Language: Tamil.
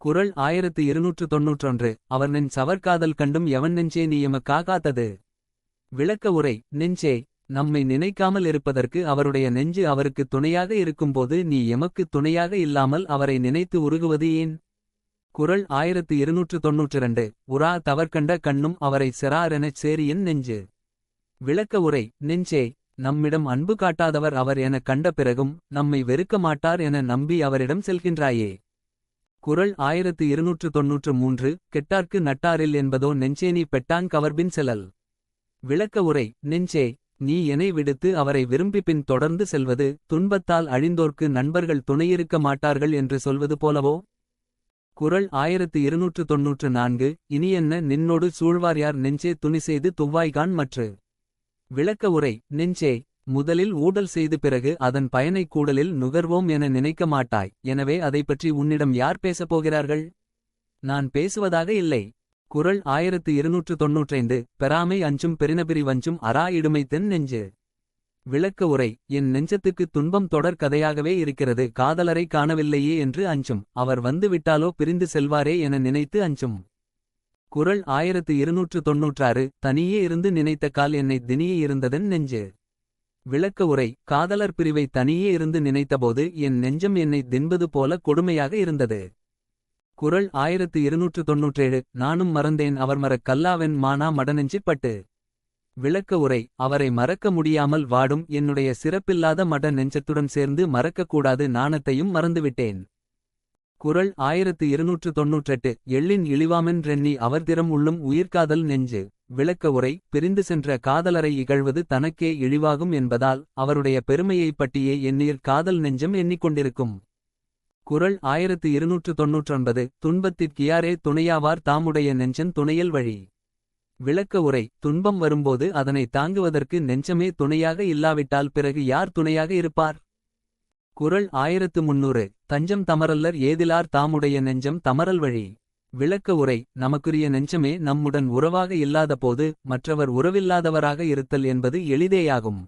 குரல் ஆயிரத்து இருநூற்று தொன்னூற்றொன்று. அவர் நின் சவர்காதல் கண்டும் எவன் நெஞ்சே நீ எமக்கா காத்தது விளக்க உரை நெஞ்சே நம்மை நினைக்காமல் இருப்பதற்கு அவருடைய நெஞ்சு அவருக்கு துணையாக இருக்கும்போது நீ எமக்கு துணையாக இல்லாமல் அவரை நினைத்து உருகுவது ஏன்? குரல் ஆயிரத்து இருநூற்று தொன்னூற்றிரண்டு. உரா தவற்கண்ட கண்ணும் அவரை செராரெனச் சேரியின் நெஞ்சு. விளக்க உரை நெஞ்சே நம்மிடம் அன்பு காட்டாதவர் அவர் எனக் கண்ட பிறகும் நம்மை வெறுக்க மாட்டார் என நம்பி அவரிடம் செல்கின்றாயே. குரல் ஆயிரத்து இருநூற்று தொன்னூற்று மூன்று கெட்டார்க்கு நட்டாரில் என்பதோ நெஞ்சேனி பெட்டாங் கவர்பின் செலல். விளக்க உரை நெஞ்சே நீ எனை விடுத்து அவரை விரும்பி பின் தொடர்ந்து செல்வது துன்பத்தால் அழிந்தோர்க்கு நண்பர்கள் துணையிருக்க மாட்டார்கள் என்று சொல்வது போலவோ? குரல் ஆயிரத்து இருநூற்று தொன்னூற்று நான்கு இனியென்ன நின்னோடு சூழ்வார் நெஞ்சே துணி செய்து துவ்வாய்கான் மற்று. விளக்க உரை நெஞ்சே முதலில் ஊடல் செய்து பிறகு அதன் பயனை கூடலில் நுகர்வோம் என நினைக்க மாட்டாய். எனவே அதைப்பற்றி உன்னிடம் யார் பேசப் போகிறார்கள்? நான் பேசுவதாக இல்லை. குரல் ஆயிரத்து இருநூற்று தொன்னூற்றைந்து பெறாமை அஞ்சும் பெருநபிரி வஞ்சும் அரா இடுமை தென் நெஞ்சு. விளக்க உரை என் நெஞ்சத்துக்கு துன்பம் தொடர் கதையாகவே இருக்கிறது காதலரை காணவில்லையே என்று அஞ்சும். அவர் வந்து விட்டாலோ பிரிந்து செல்வாரே என நினைத்து அஞ்சும். குரல் ஆயிரத்து இருநூற்று தொன்னூற்றாறு தனியே இருந்து நினைத்த கால் என்னை தினியே இருந்ததன் நெஞ்சு. விளக்க உரை காதலர் பிரிவை தனியே இருந்து நினைத்தபோது என் நெஞ்சம் என்னை தின்பது போல கொடுமையாக இருந்தது. குறள் ஆயிரத்து இருநூற்று தொன்னூற்றேழு நானும் மறந்தேன் அவர் மறக் கல்லாவென் மானா மடநெஞ்சிப் பட்டு. விளக்க உரை அவரை மறக்க முடியாமல் வாடும் என்னுடைய சிறப்பில்லாத மட நெஞ்சத்துடன் சேர்ந்து மறக்கக்கூடாது நாணத்தையும் மறந்துவிட்டேன். குரல் ஆயிரத்து இருநூற்று தொன்னூற்றெட்டு. எள்ளின் இழிவாமென்றெண்ணி அவர்திறம் உள்ளும் உயிர்காதல் நெஞ்சு. விளக்க உரை பிரிந்து சென்ற காதலரை இகழ்வது தனக்கே இழிவாகும் என்பதால் அவருடைய பெருமையைப் பட்டியே எண்ணீர் காதல் நெஞ்சம் எண்ணிக்கொண்டிருக்கும் குரல் ஆயிரத்து இருநூற்று தொன்னூற்றொன்பது. துன்பத்திற்கியாரே துணையாவார் தாமுடைய நெஞ்சன் துணையல் வழி. விளக்க உரை துன்பம் வரும்போது அதனை தாங்குவதற்கு நெஞ்சமே துணையாக இல்லாவிட்டால் பிறகு யார் துணையாக இருப்பார்? குரல் ஆயிரத்து முன்னூறு. தஞ்சம் தமரல்லர் ஏதிலார் தாமுடைய நெஞ்சம் தமரல் வழி. விளக்க உரை நமக்குரிய நெஞ்சமே நம்முடன் உறவாக இல்லாதபோது மற்றவர் உறவில்லாதவராக இருத்தல் என்பது எளிதேயாகும்.